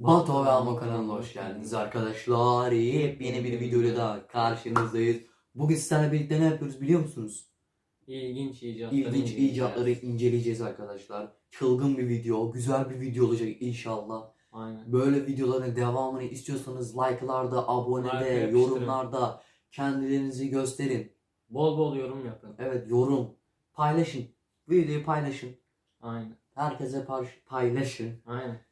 Bato ve Amo kanalına hoş geldiniz arkadaşlar. Yepyeni bir videoyla daha karşınızdayız. Bugün sizlerle birlikte ne yapıyoruz biliyor musunuz? İlginç icatları İlginç inceleyeceğiz. icatları inceleyeceğiz arkadaşlar. Çılgın bir video, güzel bir video olacak inşallah. Aynen. Böyle videoların devamını istiyorsanız like'larda, abonede, Like yorumlarda kendilerinizi gösterin. Bol bol yorum yapın. Evet yorum, paylaşın. Videoyu paylaşın. Aynen. Herkese paylaşın. Aynen.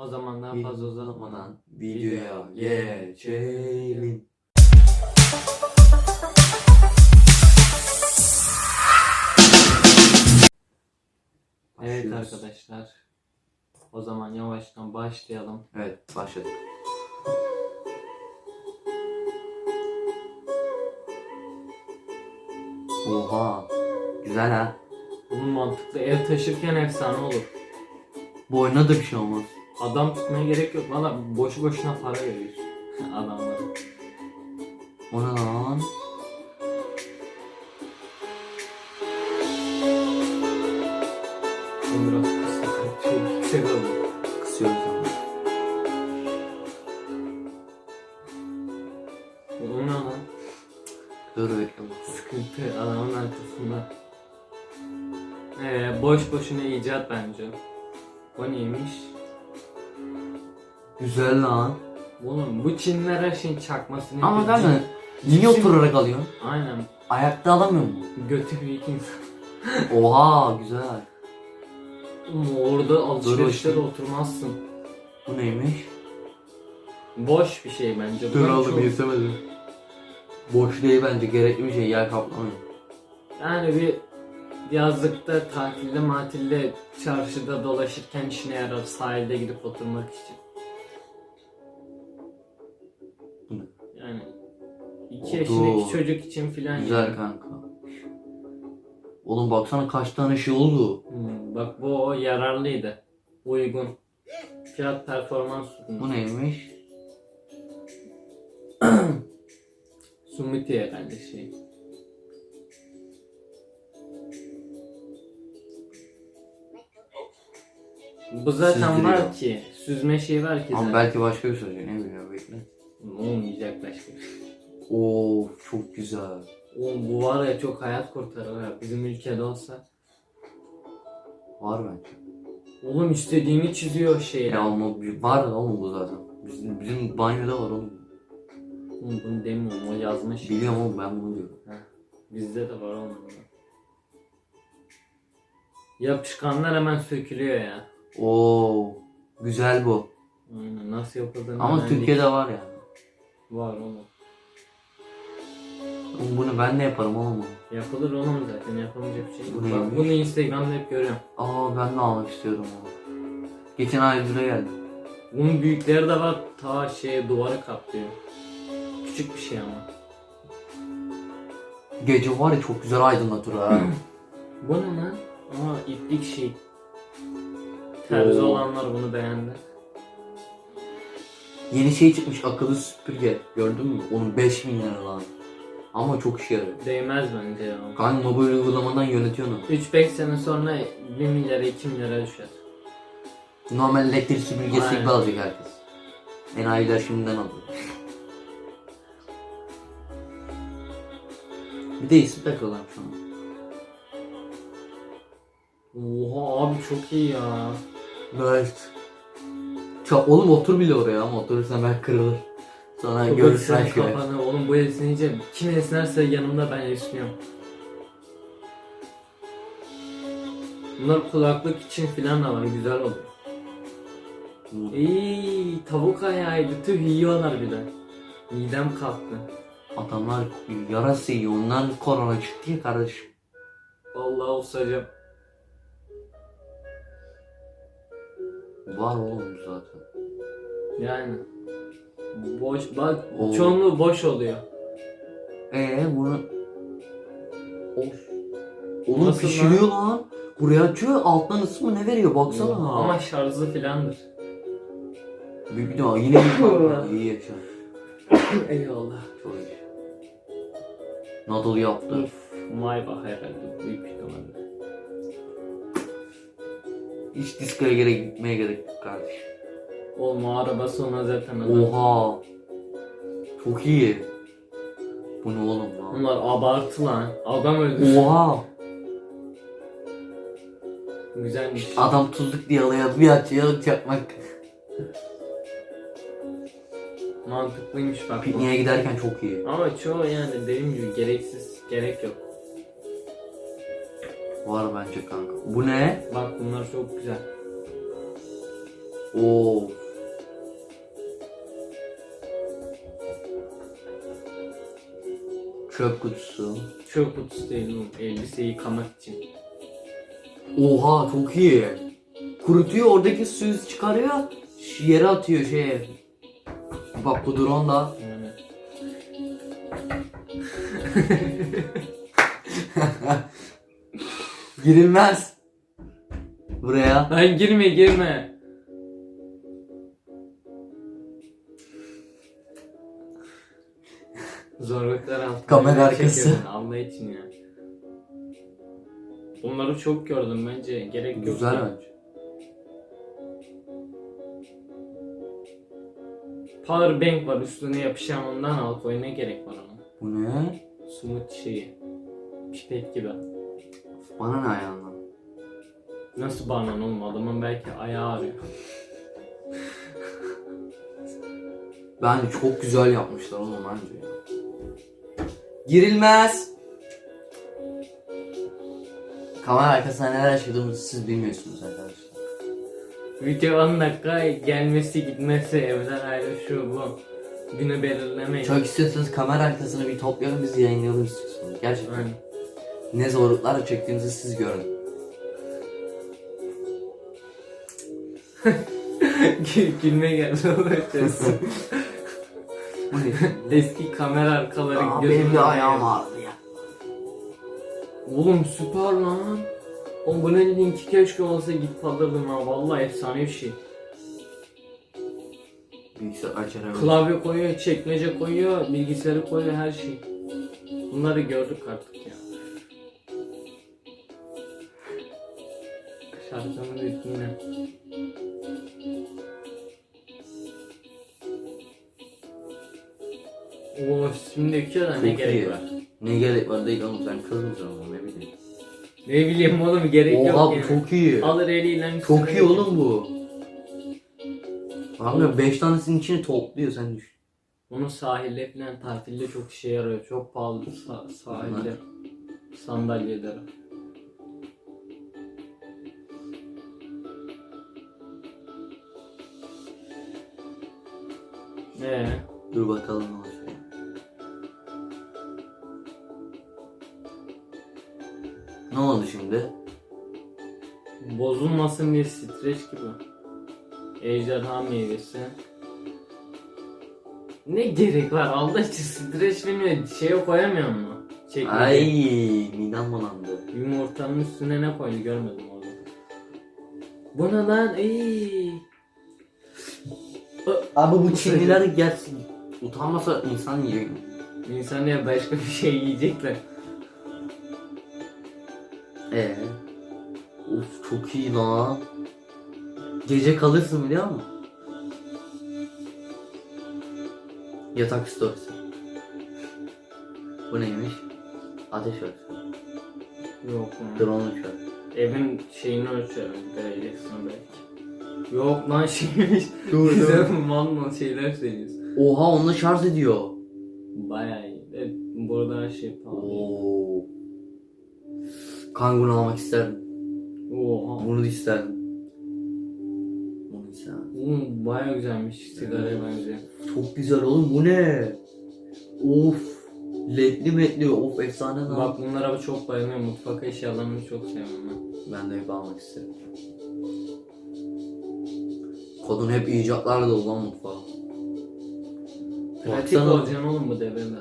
O zaman daha fazla uzatmadan videoya geçelim. Evet Başlıyoruz. arkadaşlar. O zaman yavaştan başlayalım. Evet başladık. Oha. Güzel ha. Bunun mantıklı ev taşırken efsane olur. Bu oyuna da bir şey olmaz. Adam tutmaya gerek yok. Valla boşu boşuna para veriyor adamlara. O ne lan? Biraz kısık. Çok yüksek oldu. Kısıyoruz ama. Bu ne lan? Dur bekle. Sıkıntı adamın arkasında. Ee, boş boşuna icat bence. O neymiş? Güzel lan. Oğlum bu Çinliler her şeyin çakmasını Ama yapıyor. kanka niye oturarak alıyorsun? Aynen. Ayakta alamıyor mu? Götü büyük insan. Oha güzel. Oğlum orada alışverişte de oturmazsın. Bu neymiş? Boş bir şey bence. Bu çok- yetemedim. Boş değil bence gerekli bir şey yer kaplamıyor. Yani bir yazlıkta, tatilde, matilde, çarşıda dolaşırken işine yarar. Sahilde gidip oturmak için. Bu ne? Yani iki yaşındaki çocuk için filan. Güzel yani. kanka. Oğlum baksana kaç tane şey oldu. Hmm, bak bu o yararlıydı. Uygun. Fiyat performans. Bu neymiş? Sumiti herhalde şey. Bu zaten Süzdürüyor. var ki. Süzme şey var ki Ama zaten. belki başka bir söyleyecek ne bileyim bekle. Olmayacak başka. Oo çok güzel. Oğlum bu var ya çok hayat kurtarır ya. Bizim ülkede olsa. Var bence. Oğlum istediğini çiziyor şey. Ya ama var oğlum bu zaten. Bizim, bizim banyoda var oğlum. Oğlum bunu demiyorum o yazmış. Biliyorum oğlum ben bunu diyorum. Bizde de var oğlum. bu. Yapışkanlar hemen sökülüyor ya. Oo güzel bu. Aynen nasıl yapıldığını Ama öğrendik. Türkiye'de var yani. Var oğlum. Oğlum bunu ben de yaparım oğlum. Yapılır oğlum zaten yapamayacak bir şey Bu yok. Bak neymiş? bunu Instagram'da hep görüyorum. Aa ben de almak istiyorum onu. Geçen ay lira geldi. Bunun büyükleri de var ta şeye duvarı kaplıyor. Küçük bir şey ama. Gece var ya çok güzel aydınlatır ha. Bu ne lan? Aa iplik şey. Terzi Oo. olanlar bunu beğendi. Yeni şey çıkmış akıllı süpürge. Gördün mü? Onun 5000 lira lan. Ama çok işe yarıyor. Değmez bence ya. Kanka mobil uygulamadan yönetiyor onu. 3-5 sene sonra 1 milyara 2 milyara düşer. Normal elektrik süpürgesi Aynen. gibi alacak herkes. Enayiler şimdiden alıyor. Bir de isim takıyorlar şu an. Oha abi çok iyi ya. Evet. Çok, oğlum otur bile oraya ama oturursan ben kırılır. Sonra görürsen şöyle. kafanı oğlum bu esneyince kim esnerse yanımda ben esniyorum. Bunlar kulaklık için filan da var güzel oluyor. İyi tavuk ayağıydı tüh yiyorlar bir de. Midem kalktı. Adamlar yarası yiyor. Ondan korona çıktı ya kardeşim. Vallahi olsacağım. Var oğlum zaten. Yani. Boş bak Oo. çoğunluğu boş oluyor. Ee bunu... Of. Oğlum Nasıl pişiriyor lan. Buraya açıyor alttan ısı mı ne veriyor baksana. Ama şarjlı filandır. Bir, bir daha yine bir kanka. İyi yaşa. Eyvallah. Çok iyi. Nadal yaptı. Uf, Maybach herhalde büyük ihtimalle. Hiç diskoya gerek gitmeye gerek yok kardeşim. Oğlum o arabası ona zaten adam. Oha. Çok iyi. Bu ne oğlum lan? Bunlar abartı lan. Adam öldü. Oha. Güzelmiş. Adam tuzluk diye alıyor bir açıyor çakmak. Mantıklıymış bak. bu. Pikniğe giderken çok iyi. Ama çoğu yani dediğim gibi gereksiz. Gerek yok. Var bence kanka. Bu ne? Bak bunlar çok güzel. Oo. Çöp kutusu. Çöp kutusu değil oğlum. Elbise yıkamak için. Oha çok iyi. Kurutuyor oradaki suyu çıkarıyor. Yere atıyor şeye. Bak bu drone da. Girilmez. Buraya. Lan girme girme. Zorluklar altında. Kamera neler arkası. çekiyorsun Allah için ya. Bunları çok gördüm bence gerek yok. Güzel ya. bence. Power bank var üstüne yapışan ondan al koy ne gerek var ona. Bu ne? Smooth şeyi. Pipet gibi. Bana ne ayağından? Nasıl banan oğlum adamın belki ayağı ağrıyor. Bence çok güzel yapmışlar oğlum bence. ya. Girilmez. Kamera arkasında neler yaşadığımızı siz bilmiyorsunuz arkadaşlar. Video 10 dakika gelmesi gitmesi evden ayrı şu bu. Günü belirlemeyin. Çok istiyorsanız kamera arkasını bir toplayalım biz yayınlayalım istiyorsanız. Gerçekten. Aynen. Ne zorluklar çektiğimizi siz görün. Gül- Gülme geldi olacağız. Bu ne? Eski kamera arkaları Aa, benim de ayağım ağrıdı ya. Oğlum süper lan. Oğlum bunun linki keşke olsa git alırdım ha. Vallahi efsane bir şey. Bilgisayar açar Klavye koyuyor, çekmece koyuyor, bilgisayarı koyuyor her şey. Bunları gördük artık ya. Şarkının ritmine. Oo şimdiki de ne Çok gerek iyi. var? Ne gerek var değil oğlum sen kız mısın oğlum ne bileyim. Ne bileyim oğlum gerek Oha yok bu yani. çok iyi. Alır eliyle Çok üstüne iyi oğlum bu. Abi 5 tanesinin içini topluyor sen düşün. Bunu sahilde falan tatilde çok işe yarıyor. Çok pahalı sa- sahilde sandalyeleri. Ee, Dur bakalım ne olacak. Ne oldu şimdi? bozulmasın diye streç gibi. Ejderha meyvesi. Ne gerek var Allah için streç bilmiyor şeye koyamıyor mu? Çekmece. Ay midem bulandı. Yumurtanın üstüne ne koydu görmedim orada. Bu ne lan? Ey. Abi bu Çinliler gelsin. Utanmasa insan yiyecek mi? İnsan ya başka bir şey yiyecekler. Ee. Of çok iyi lan. Gece kalırsın biliyor musun? Yatak storiesi. Bu neymiş? Ateş örtüsü. Yok. Drone uçağı. Evin şeyini ölçüyorum. Derecesini belki. Yok lan şeymiş. Dur, Güzel mal mal şeyler söylüyorsun. Oha onunla şarj ediyor. Bayağı iyi. Evet, burada her şey pahalı. Oo. Kan bunu almak isterdim. Oha. Bunu da isterdim. Bunu isterdim. Oğlum bayağı güzelmiş. Sigaraya benziyor. Çok güzel oğlum bu ne? Of. Ledli metli of efsane lan. Bak bunlara çok bayılıyorum. Mutfak eşyalarını çok seviyorum ben. Ben de hep almak isterim. Kadın hep icatlarla dolu lan mutfağı. Pratik Baksana. olacaksın oğlum bu devirde.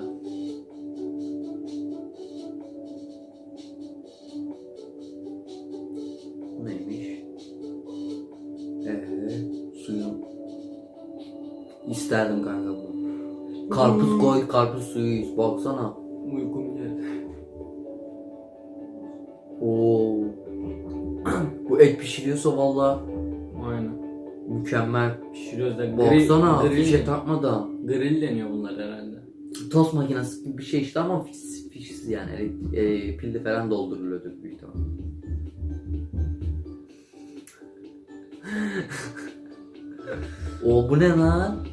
Bu neymiş? Eee suyun. İsterdim kanka bunu. Karpuz koy, karpuz suyu iç. Baksana. Uykum geldi. Oo. Bu et pişiriyorsa valla Aynen. Mükemmel. Pişiriyoruz da grill, Baksana grill, fişe takmadan. grill deniyor bunlar herhalde. Tost makinesi gibi bir şey işte ama fiş, fişsiz yani. E, pilli falan dolduruluyordur büyük ihtimal. o bu ne lan?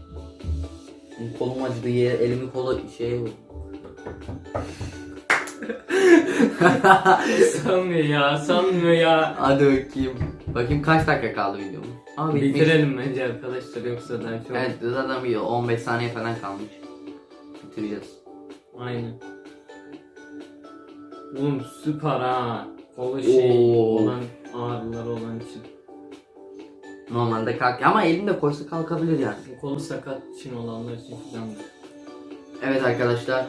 Kolum acıdı elimi kola şey sanmıyor ya, sanmıyor ya. Hadi bakayım. Bakayım kaç dakika kaldı videomuz? Aa, bitmiş. Bitirelim bence arkadaşlar yoksa daha çok. Evet zaten bir 15 saniye falan kalmış. Bitireceğiz. Aynen. Oğlum süper ha. Kolu şey Oo. olan ağrıları olan için. Normalde kalk ama elimde koysa kalkabilir yani. Kolu sakat için olanlar için falan. Evet arkadaşlar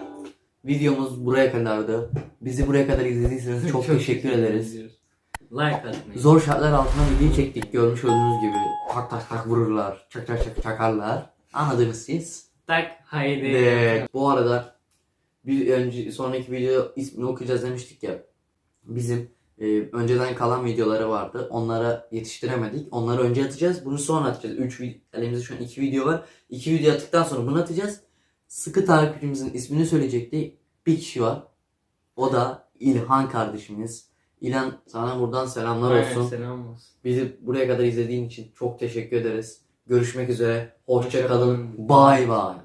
videomuz buraya kadardı. Bizi buraya kadar izlediyseniz çok, teşekkür ederiz. Like atmayı. Zor şartlar altında video çektik. Görmüş olduğunuz gibi tak tak tak vururlar. Çak çak çak çakarlar. Anladınız siz. Tak haydi. De, bu arada bir önce sonraki video ismini okuyacağız demiştik ya. Bizim e, önceden kalan videoları vardı. Onlara yetiştiremedik. Onları önce atacağız. Bunu sonra atacağız. 3 elimizde şu an 2 video var. 2 video attıktan sonra bunu atacağız. Sıkı takipçimizin ismini söyleyecekti. Bir kişi var. O da İlhan kardeşimiz. İlhan sana buradan selamlar Aynen, olsun. selam olsun. Bizi buraya kadar izlediğin için çok teşekkür ederiz. Görüşmek üzere. Hoşça Hoşça kalın. kalın. Bay bay.